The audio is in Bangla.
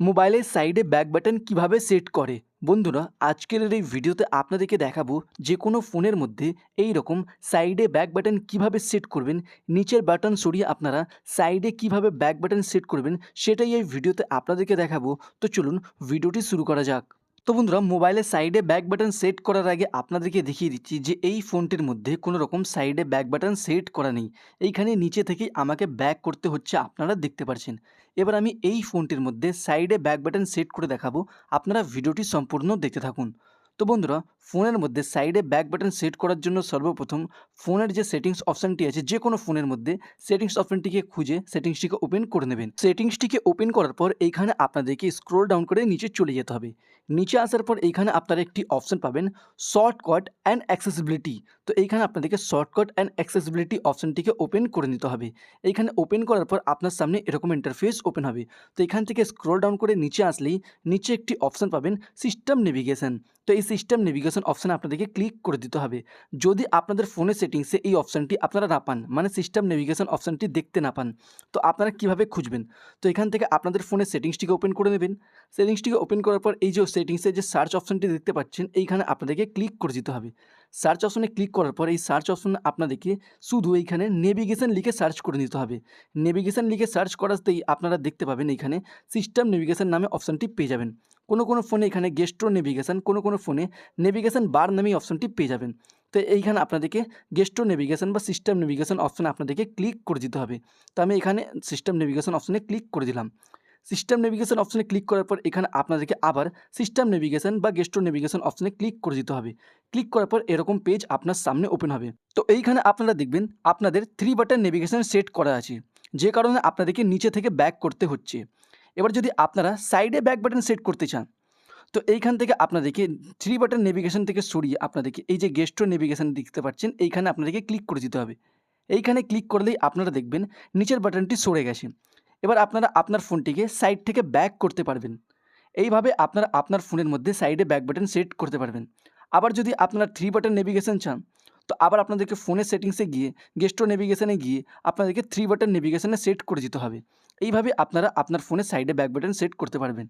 মোবাইলের সাইডে ব্যাক বাটন কীভাবে সেট করে? বন্ধুরা, আজকের এই ভিডিওতে আপনাদেরকে দেখাবো যে কোনো ফোনের মধ্যে এই রকম সাইডে ব্যাক বাটন কীভাবে সেট করবেন, নিচের বাটন সরিয়ে আপনারা সাইডে কীভাবে ব্যাক বাটন সেট করবেন, সেটাই এই ভিডিওতে আপনাদেরকে দেখাবো। তো চলুন, ভিডিওটি শুরু করা যাক। তো বন্ধুরা মোবাইলের সাইডে ব্যাক বাটন সেট করার আগে আপনাদেরকে দেখিয়ে দিচ্ছি যে এই ফোনটির মধ্যে কোনো রকম সাইডে ব্যাক বাটন সেট করা নেই। এইখানে নিচে থেকেই আমাকে ব্যাক করতে হচ্ছে, আপনারা দেখতে পাচ্ছেন এবার আমি এই ফোনটির মধ্যে সাইডে ব্যাক বাটন সেট করে দেখাবো। আপনারা ভিডিওটি সম্পূর্ণ দেখতে থাকুন। তো বন্ধুরা, ফোনের মধ্যে সাইডে ব্যাক বাটন সেট করার জন্য সর্বপ্রথম ফোনের যে সেটিংস অপশানটি আছে, যে কোনো ফোনের মধ্যে সেটিংস অপশানটিকে খুঁজে সেটিংসটিকে ওপেন করে নেবেন। সেটিংসটিকে ওপেন করার পর এইখানে আপনাদেরকে স্ক্রোল ডাউন করে নিচে চলে যেতে হবে। নিচে আসার পর এইখানে আপনারা একটি অপশান পাবেন শর্টকাট অ্যান্ড অ্যাক্সেসিবিলিটি তো এইখানে আপনাদেরকে শর্টকাট অ্যান্ড অ্যাক্সেসিবিলিটি অপশানটিকে ওপেন করে নিতে হবে। এইখানে ওপেন করার পর আপনার সামনে এরকম ইন্টারফেস ওপেন হবে। তো এখান থেকে স্ক্রোল ডাউন করে নিচে আসলেই নিচে একটি অপশান পাবেন সিস্টেম নেভিগেশন তো এই সিস্টেম নেভিগেশন অপশানে আপনাদেরকে ক্লিক করে দিতে হবে। যদি আপনাদের ফোনের সেটিংসে এই অপশানটি আপনারা না পান মানে সিস্টেম নেভিগেশন অপশানটি দেখতে না পান, তো আপনারা কীভাবে খুঁজবেন? তো এখান থেকে আপনাদের ফোনের সেটিংসটিকে ওপেন করে নেবেন। সেটিংসটিকে ওপেন করার পর এই যে সেটিংসে যে সার্চ অপশানটি দেখতে পাচ্ছেন, এইখানে আপনাদেরকে ক্লিক করে দিতে হবে। সার্চ অপশনে ক্লিক করার পর এই সার্চ অপশনে আপনাদেরকে শুধু এইখানে নেভিগেশন লিখে সার্চ করে নিতে হবে। নেভিগেশন লিখে সার্চ করাতেই আপনারা দেখতে পাবেন এইখানে সিস্টেম নেভিগেশন নামে অপশানটি পেয়ে যাবেন। কোনো কোনো ফোনে এখানে গেস্ট্রো নেভিগেশন কোনো কোনো ফোনে নেভিগেশান বার নামে অপশনটি পেয়ে যাবেন। তো এইখানে আপনাদেরকে গেস্ট্রো নেভিগেশন বা সিস্টেম নেভিগেশন অপশানে আপনাদেরকে ক্লিক করে দিতে হবে। তো আমি এখানে সিস্টেম নেভিগেশন অপশানে ক্লিক করে দিলাম। সিস্টেম নেভিগেশন অপশানে ক্লিক করার পর এখানে আপনাদেরকে আবার সিস্টেম নেভিগেশন বা গেস্ট্রো নেভিগেশন অপশানে ক্লিক করে দিতে হবে। ক্লিক করার পর এরকম পেজ আপনার সামনে ওপেন হবে। তো এইখানে আপনারা দেখবেন আপনাদের থ্রি বাটন নেভিগেশন সেট করা আছে। যে কারণে আপনাদেরকে নিচে থেকে ব্যাক করতে হচ্ছে। এবার যদি আপনারা সাইডে ব্যাক বাটন সেট করতে চান, তো এইখান থেকে আপনাদেরকে থ্রি বাটন নেভিগেশন থেকে সরিয়ে আপনাদেরকে এই যে গেস্ট্রো নেভিগেশন দেখতে পাচ্ছেন, এইখানে আপনাদেরকে ক্লিক করে দিতে হবে। এইখানে ক্লিক করলেই আপনারা দেখবেন নিচের বাটনটি সরে গেছে। এবার আপনারা আপনার ফোনটিকে সাইড থেকে ব্যাক করতে পারবেন। এইভাবে আপনারা আপনার ফোনের মধ্যে সাইডে ব্যাক বাটন সেট করতে পারবেন। আবার যদি আপনারা থ্রি বাটন নেভিগেশন চান তো আবার আপনাদেরকে ফোনের সেটিংসে গিয়ে গেস্টো নেভিগেশনে গিয়ে আপনাদেরকে থ্রি বাটন নেভিগেশনে সেট করে দিতে হবে। এইভাবে আপনারা আপনার ফোনের সাইডে ব্যাক বাটন সেট করতে পারবেন।